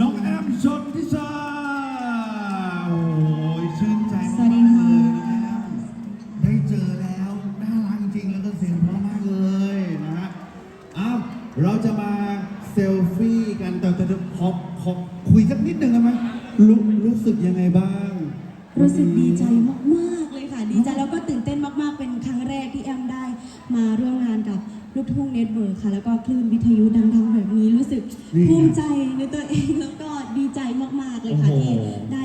น้องแอมชนทิชาโอ้ยชื่นใจสวัสดีมากๆค่ะเลยน้องแอมได้เจอแล้วน่ารักจริงๆแล้วก็เสียงเพราะมากเลยนะฮะอ้าวเราจะมาเซลฟี่กันแต่แต่ขอขอคุยสักนิดหนึ่งได้ไหมรู้รู้สึกยังไงบ้าง รู้สึกดีใจมาก ๆ เลยค่ะ ดีใจแล้วก็ตื่นเต้น ลูกทุ่งเน็ตเวิร์กค่ะ แล้วก็คลื่นวิทยุดังๆแบบนี้รู้สึกนี่ไงภูมิใจในตัวเอง แล้วก็ดีใจมากๆเลยค่ะโอ้โห ที่ได้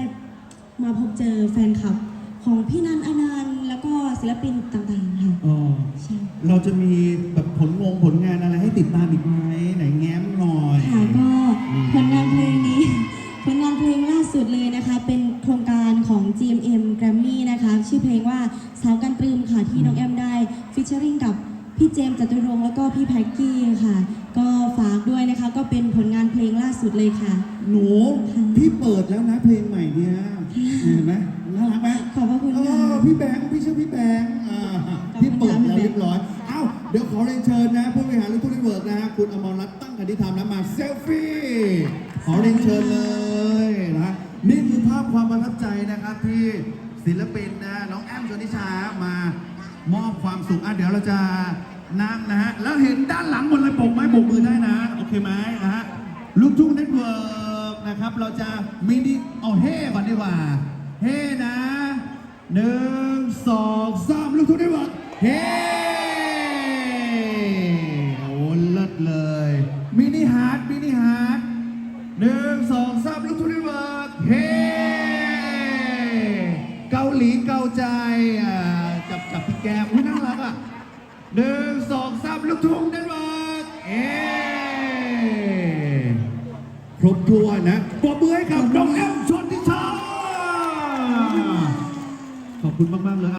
มาพบเจอแฟนคลับ ของพี่นันอนันต์แล้วก็ศิลปินต่างๆค่ะอ๋อใช่ เราจะมีแบบผลงงผลงานอะไรให้ติดตามอีกไหมไหนแง้มหน่อย ค่ะก็ผลงานเพลงนี้ ผลงานเพลงล่าสุดเลยนะคะ เป็นโครงการของ GMM Grammy นะคะ ชื่อเพลงว่าสาวกันตรึมค่ะที่น้องแอมได้ฟิชเชอริงกับ พี่เจมส์จตุรงค์แล้วก็พี่แพ็กกี้ค่ะ ก็ฝากด้วยนะคะ ก็เป็นผลงานเพลงล่าสุดเลยค่ะ หนูพี่เปิดแล้วนะเพลงใหม่เนี่ยเห็นไหมน่ารักไหมขอบพระคุณเอค่ะอพี่แบงค์พี่ชื่อพี่แบงค์อ่าขอบคุณพี่เปิดค่ะแล้วพี่แบงค์เรียบร้อยเอ้าเดี๋ยวขอเรียนเชิญนะผู้บริหารลูกทุ่งเน็ตเวิร์กนะฮะคุณอมรรัตน์ตั้งกันที่ทำนะมาเซลฟี่ขอเรียนเชิญเลยนะนี่คือภาพความประทับใจนะครับที่ศิลปินนะน้องแอมชนทิชามามอบความสุขอะเดี๋ยวเราจะ นั่งนะฮะ แล้วเห็นด้านหลังหมดเลยโบกไม้โบกมือได้นะ โอเคไหมนะฮะ ลูกทุ่งเน็ตเวิร์กนะครับ เราจะมินิเอาเฮ่ก่อนดีกว่า เฮ่นะหนึ่งสองสามลูกทุ่งเน็ตเวิร์กเฮ่โอ้เลิศเลยมินิฮาร์ดมินิฮาร์ดหนึ่งสองสามลูกทุ่งเน็ตเวิร์กเฮ่เกาหลีเกาใจอะกับกับพี่แก้มอุ๊ยน่ารักอะหนึ่ง ทุ่งเดนมาร์กเอครบถ้วนนะปรบมือให้กับน้องแอมชนทิชาขอบคุณมาก ๆ เลย